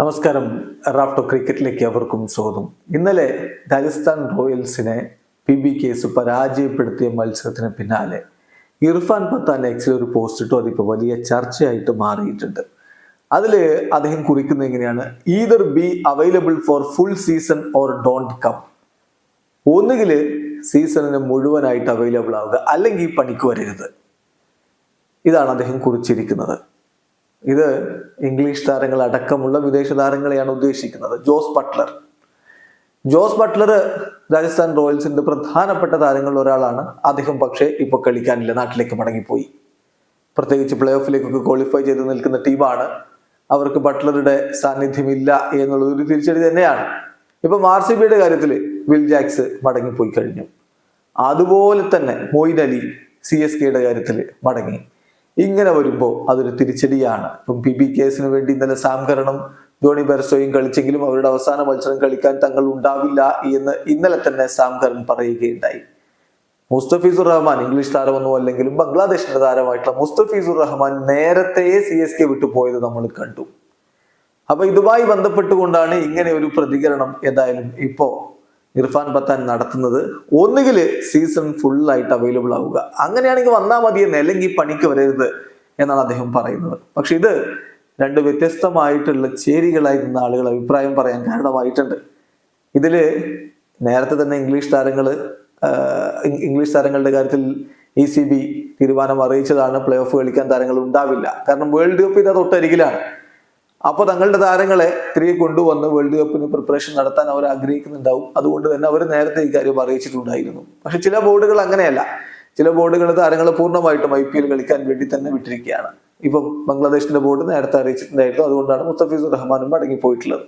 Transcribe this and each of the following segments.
നമസ്കാരം. റാഫ്റ്റോ ക്രിക്കറ്റിലേക്ക് അവർക്കും സ്വാഗതം. ഇന്നലെ രാജസ്ഥാൻ റോയൽസിനെ പി ബി കേസ് പരാജയപ്പെടുത്തിയ മത്സരത്തിന് പിന്നാലെ ഇർഫാൻ പത്താൻ എക്സിൽ ഒരു പോസ്റ്റ് ഇട്ടു. അതിപ്പോൾ വലിയ ചർച്ചയായിട്ട് മാറിയിട്ടുണ്ട്. അതിൽ അദ്ദേഹം കുറിക്കുന്നത് എങ്ങനെയാണ്? Either be available for full season or don't come ഒന്നുകിൽ സീസണിന് മുഴുവനായിട്ട് അവൈലബിൾ ആവുക അല്ലെങ്കിൽ പണിക്ക് വരരുത്. ഇതാണ് അദ്ദേഹം കുറിച്ചിരിക്കുന്നത്. ഇത് ഇംഗ്ലീഷ് താരങ്ങൾ അടക്കമുള്ള വിദേശ താരങ്ങളെയാണ് ഉദ്ദേശിക്കുന്നത്. Jos Buttler. Jos Buttler Rajasthan റോയൽസിന്റെ പ്രധാനപ്പെട്ട താരങ്ങളിൽ ഒരാളാണ്. അദ്ദേഹം പക്ഷേ ഇപ്പോൾ കളിക്കാനില്ല. നാട്ടിലേക്ക് മടങ്ങിപ്പോയി. പ്രത്യേകിച്ച് പ്ലേ ഓഫിലേക്കൊക്കെ ക്വാളിഫൈ ചെയ്ത് നിൽക്കുന്ന ടീമാണ്. അവർക്ക് ബട്ട്ലറുടെ സാന്നിധ്യമില്ല എന്നുള്ളത് ഒരു തിരിച്ചടി തന്നെയാണ്. ഇപ്പം ആർ സി ബിയുടെ കാര്യത്തിൽ വിൽ ജാക്സ് മടങ്ങിപ്പോയി കഴിഞ്ഞു. അതുപോലെ തന്നെ മൊയ്ൻ അലി സി എസ് കെയുടെ കാര്യത്തിൽ മടങ്ങി. ഇങ്ങനെ വരുമ്പോൾ അതൊരു തിരിച്ചടിയാണ്. ഇപ്പം പി ബി കേസിന് വേണ്ടി ഇന്നലെ സാംകരണം ധോണി ബെർസോയും കളിച്ചെങ്കിലും അവരുടെ അവസാന മത്സരം കളിക്കാൻ തങ്ങൾ ഉണ്ടാവില്ല എന്ന് ഇന്നലെ തന്നെ സാംകരൻ പറയുകയുണ്ടായി. മുസ്തഫീസുർ റഹ്മാൻ ഇംഗ്ലീഷ് താരമൊന്നും അല്ലെങ്കിലും ബംഗ്ലാദേശിന്റെ താരമായിട്ടുള്ള മുസ്തഫീസുർ റഹ്മാൻ നേരത്തെ സി എസ് കെ വിട്ടു പോയത് നമ്മൾ കണ്ടു. അപ്പൊ ഇതുമായി ബന്ധപ്പെട്ടുകൊണ്ടാണ് ഇങ്ങനെ ഒരു പ്രതികരണം ഏതായാലും ഇപ്പോ ഇർഫാൻ പത്താൻ നടത്തുന്നത് ഒന്നുകിൽ സീസൺ ഫുള്ളായിട്ട് അവൈലബിൾ ആവുക. അങ്ങനെയാണെങ്കിൽ വന്നാൽ മതി എന്ന് അല്ലെങ്കിൽ പണിക്ക് വരരുത് എന്നാണ് അദ്ദേഹം പറയുന്നത്. പക്ഷെ ഇത് രണ്ട് വ്യത്യസ്തമായിട്ടുള്ള ചേരികളായി നിന്ന ആളുകൾ അഭിപ്രായം പറയാൻ കാരണമായിട്ടുണ്ട്. ഇതിൽ നേരത്തെ തന്നെ ഇംഗ്ലീഷ് താരങ്ങൾ ഇംഗ്ലീഷ് താരങ്ങളുടെ കാര്യത്തിൽ ഇ സി ബി തീരുമാനം അറിയിച്ചതാണ്. പ്ലേ ഓഫ് കളിക്കാൻ താരങ്ങൾ ഉണ്ടാവില്ല. കാരണം വേൾഡ് കപ്പ് ഇത് തൊട്ടരികിലാണ്. അപ്പോൾ തങ്ങളുടെ താരങ്ങളെ തിരികെ കൊണ്ടുവന്ന് വേൾഡ് കപ്പിന് പ്രിപ്പറേഷൻ നടത്താൻ അവർ ആഗ്രഹിക്കുന്നുണ്ടാവും. അതുകൊണ്ട് തന്നെ അവർ നേരത്തെ ഈ കാര്യം അറിയിച്ചിട്ടുണ്ടായിരുന്നു. പക്ഷെ ചില ബോർഡുകൾ അങ്ങനെയല്ല. ചില ബോർഡുകൾ താരങ്ങളെ പൂർണമായിട്ടും ഐ കളിക്കാൻ വേണ്ടി തന്നെ വിട്ടിരിക്കുകയാണ്. ഇപ്പം ബംഗ്ലാദേശിന്റെ ബോർഡ് നേരത്തെ അറിയിച്ചിട്ടുണ്ടായിരുന്നു. അതുകൊണ്ടാണ് മുസ്തഫീസുർ റഹ്മാനും അടങ്ങിപ്പോയിട്ടുള്ളത്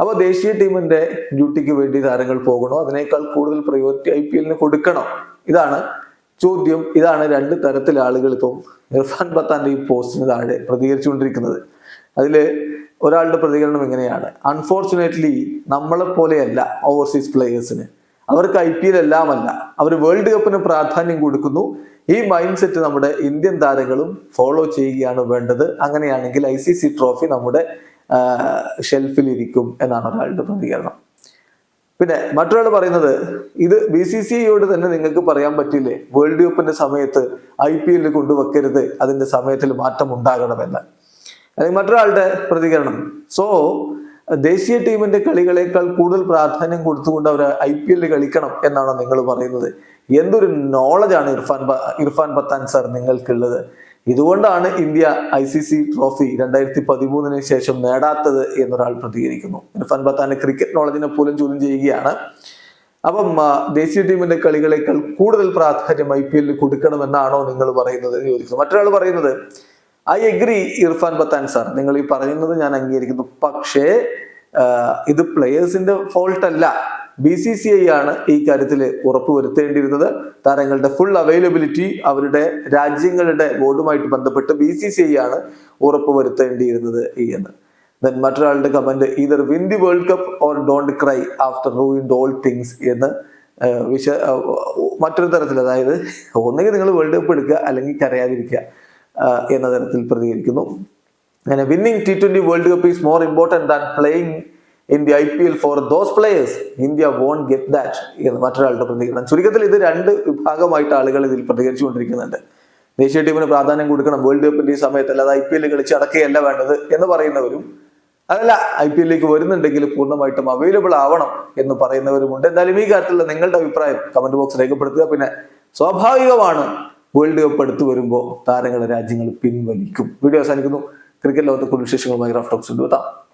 അപ്പോൾ ദേശീയ ടീമിന്റെ ഡ്യൂട്ടിക്ക് വേണ്ടി താരങ്ങൾ പോകണോ? അതിനേക്കാൾ കൂടുതൽ പ്രയോറിറ്റി ഐ പി എല്ലിന് കൊടുക്കണോ? ഇതാണ് ചോദ്യം ഇതാണ് രണ്ട് തരത്തിൽ ആളുകൾ ഇപ്പം ഇർഫാൻ പത്താന്റെ ഈ പോസ്റ്റിന് താഴെ പ്രതികരിച്ചുകൊണ്ടിരിക്കുന്നത്. അതിൽ ഒരാളുടെ പ്രതികരണം ഇങ്ങനെയാണ്. അൺഫോർച്ചുനേറ്റ്ലി നമ്മളെ പോലെയല്ല ഓവർസീസ് പ്ലേയേഴ്സിന് അവർക്ക് ഐ പി എൽ എല്ലാമല്ല. അവർ വേൾഡ് കപ്പിന് പ്രാധാന്യം കൊടുക്കുന്നു. ഈ മൈൻഡ് സെറ്റ് നമ്മുടെ ഇന്ത്യൻ താരങ്ങളും ഫോളോ ചെയ്യുകയാണ് വേണ്ടത്. അങ്ങനെയാണെങ്കിൽ ഐ സി സി ട്രോഫി നമ്മുടെ ഷെൽഫിൽ ഇരിക്കും എന്നാണ് ഒരാളുടെ പ്രതികരണം. പിന്നെ മറ്റൊരാൾ പറയുന്നത് ഇത് ബി സി സി ഐയോട് തന്നെ നിങ്ങൾക്ക് പറയാൻ പറ്റില്ലേ? വേൾഡ് കപ്പിന്റെ സമയത്ത് ഐ പി എല്ലിൽ കൊണ്ടുവെക്കരുത് അതിന്റെ സമയത്തിൽ മാറ്റം ഉണ്ടാകണമെന്ന് അല്ലെങ്കിൽ മറ്റൊരാളുടെ പ്രതികരണം. സോ ദേശീയ ടീമിന്റെ കളികളേക്കാൾ കൂടുതൽ പ്രാധാന്യം കൊടുത്തുകൊണ്ട് അവർ ഐ പി എല്ലിൽ കളിക്കണം എന്നാണ് നിങ്ങൾ പറയുന്നത്? എന്തൊരു നോളജാണ് ഇർഫാൻ ഇർഫാൻ പത്താൻ സാർ നിങ്ങൾക്കുള്ളത്? ഇതുകൊണ്ടാണ് India I C C trophy രണ്ടായിരത്തി പതിമൂന്നിന് ശേഷം നേടാത്തത് എന്നൊരാൾ പ്രതികരിക്കുന്നു. ഇർഫാൻ പത്താന്റെ ക്രിക്കറ്റ് നോളജിനെ പോലും ചോദ്യം ചെയ്യുകയാണ്. അപ്പം ദേശീയ ടീമിന്റെ കളികളേക്കാൾ കൂടുതൽ പ്രാധാന്യം ഐ പി എല്ലിൽ കൊടുക്കണമെന്നാണോ നിങ്ങൾ പറയുന്നത്? എന്ന് മറ്റൊരാൾ പറയുന്നത് I agree Irfan Pathan sir നിങ്ങൾ ഈ പറയുന്നത് ഞാൻ അംഗീകരിക്കുന്നു. പക്ഷേ ഇത് പ്ലെയേഴ്സിന്റെ ഫോൾട്ട് അല്ല. ബി സി സി ഐ ആണ് ഈ കാര്യത്തിൽ ഉറപ്പുവരുത്തേണ്ടിയിരുന്നത്. താരങ്ങളുടെ ഫുൾ അവൈലബിലിറ്റി അവരുടെ രാജ്യങ്ങളുടെ ബോർഡുമായിട്ട് ബന്ധപ്പെട്ട് ബി സി സി ഐ ആണ് ഉറപ്പുവരുത്തേണ്ടിയിരുന്നത് ഈ എന്ന്. ദെൻ മറ്റൊരാളുടെ comment either win the world cup or don't cry after ruin all things എന്ന് വിശ മറ്റൊരു തരത്തിൽ അതായത് ഒന്നുകിൽ നിങ്ങൾ വേൾഡ് കപ്പ് എടുക്കുക അല്ലെങ്കിൽ കരയാതിരിക്കുക എന്ന തരത്തിൽ പ്രതികരിക്കുന്നു. അങ്ങനെ winning T twenty world cup is more important than playing in the I P L for those players India won't get that എന്ന് മറ്റൊരാളുടെ പ്രതികരണം. ചുരുക്കത്തിൽ ഇത് രണ്ട് വിഭാഗമായിട്ട് ആളുകൾ ഇതിൽ പ്രതികരിച്ചുകൊണ്ടിരിക്കുന്നുണ്ട്. ദേശീയ ടീമിന് പ്രാധാന്യം കൊടുക്കണം. വേൾഡ് കപ്പിന്റെ ഈ സമയത്ത് അല്ലാതെ ഐ പി എൽ കളിച്ച് അടക്കുകയല്ല വേണ്ടത് എന്ന് പറയുന്നവരും അതല്ല ഐ പി എല്ലിലേക്ക് വരുന്നുണ്ടെങ്കിൽ പൂർണമായിട്ടും അവൈലബിൾ ആവണം എന്ന് പറയുന്നവരുമുണ്ട്. എന്തായാലും ഈ കാര്യത്തിലുള്ള നിങ്ങളുടെ അഭിപ്രായം കമന്റ് ബോക്സ് രേഖപ്പെടുത്തുക. പിന്നെ സ്വാഭാവികമാണ് വേൾഡ് കപ്പ് അടുത്ത് വരുമ്പോൾ താരങ്ങളെ രാജ്യങ്ങൾ പിൻവലിക്കും. വീഡിയോ അവസാനിക്കുന്നു. ക്രിക്കറ്റ് ലോകത്തെ കുടുംബ വിശേഷങ്ങളുമായി റാഫ്റ്റോക്സ് എത്താം.